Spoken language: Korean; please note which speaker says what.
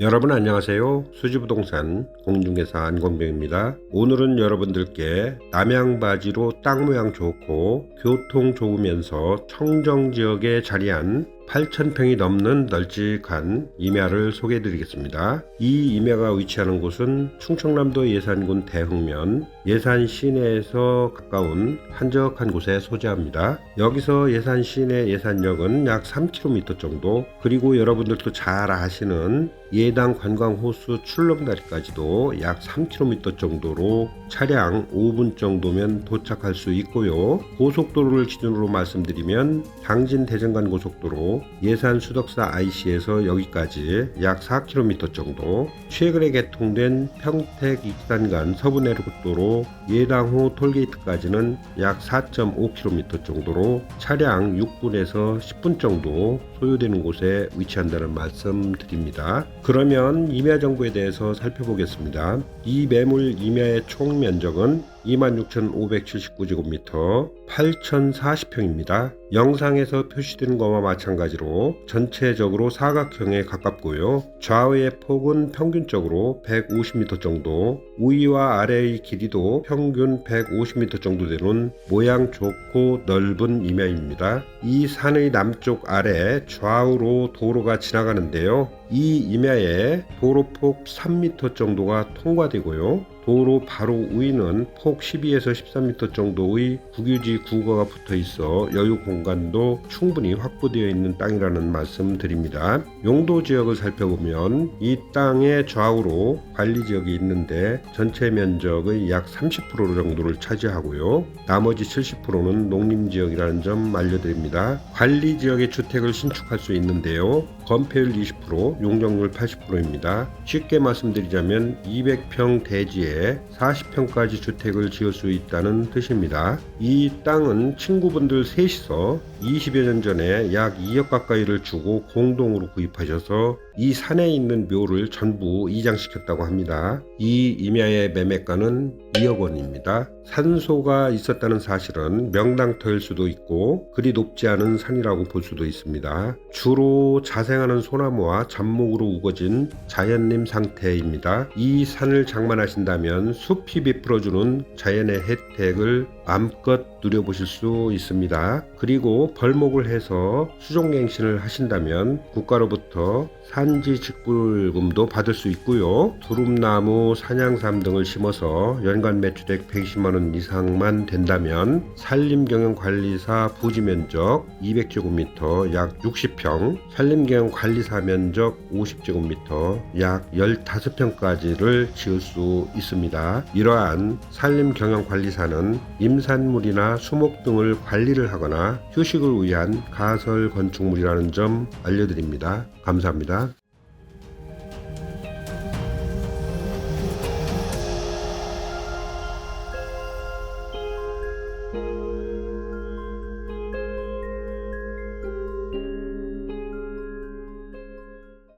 Speaker 1: 여러분 안녕하세요. 수지부동산 공중개사 안건병입니다. 오늘은 여러분들께 남양바지로 땅 모양 좋고 교통 좋으면서 청정 지역에 자리한 8,000평이 넘는 널찍한 임야를 소개해 드리겠습니다. 이 임야가 위치하는 곳은 충청남도 예산군 대흥면 예산 시내에서 가까운 한적한 곳에 소재합니다. 여기서 예산 시내 예산역은 약 3km 정도 그리고 여러분들도 잘 아시는 예당 관광 호수 출렁 다리까지도 약 3km 정도로 차량 5분 정도면 도착할 수 있고요. 고속도로를 기준으로 말씀드리면 당진 대전간 고속도로 예산 수덕사 IC에서 여기까지 약 4km 정도 최근에 개통된 평택 익산간 서부내륙도로 예당호 톨게이트까지는 약 4.5km 정도로 차량 6분에서 10분 정도 소요되는 곳에 위치한다는 말씀 드립니다. 그러면 임야 정보에 대해서 살펴보겠습니다. 이 매물 임야의 총 면적은 26,579제곱미터 8,040평입니다. 영상에서 표시된 것과 마찬가지로 전체적으로 사각형에 가깝고요. 좌우의 폭은 평균적으로 150m 정도, 우위와 아래의 길이도 평균 150m 정도 되는 모양 좋고 넓은 임야입니다. 이 산의 남쪽 아래 좌우로 도로가 지나가는데요. 이 임야에 도로폭 3m 정도가 통과되고요. 도로 바로 위는 폭 12에서 13m 정도의 국유지 구거가 붙어 있어 여유 공간도 충분히 확보되어 있는 땅이라는 말씀 드립니다. 용도 지역을 살펴보면 이 땅의 좌우로 관리 지역이 있는데 전체 면적의 약 30% 정도를 차지하고요. 나머지 70%는 농림 지역이라는 점 알려드립니다. 관리 지역의 주택을 신축할 수 있는데요. 건폐율 20%, 용적률 80%입니다. 쉽게 말씀드리자면 200평 대지에 40평까지 주택을 지을 수 있다는 뜻입니다. 이 땅은 친구분들 셋이서 20여 년 전에 약 2억 가까이를 주고 공동으로 구입하셔서 이 산에 있는 묘를 전부 이장시켰다고 합니다. 이 임야의 매매가는 2억 원입니다. 산소가 있었다는 사실은 명당터일 수도 있고 그리 높지 않은 산이라고 볼 수도 있습니다. 주로 자생하는 소나무와 잡목으로 우거진 자연림 상태입니다. 이 산을 장만하신다면 숲이 베풀어주는 자연의 혜택을 마음껏 누려보실 수 있습니다. 그리고 벌목을 해서 수종갱신을 하신다면 국가로부터 산지 직불금도 받을 수 있고요. 두릅나무, 산양삼 등을 심어서 연간 매출액 120만 원 이상만 된다면 산림경영관리사 부지면적 200제곱미터 약 60평, 산림경영관리사 면적 50제곱미터 약 15평까지를 지을 수 있습니다. 이러한 산림경영관리사는 임산물이나 수목 등을 관리를 하거나 휴식을 위한 가설 건축물이라는 점 알려드립니다. 감사합니다.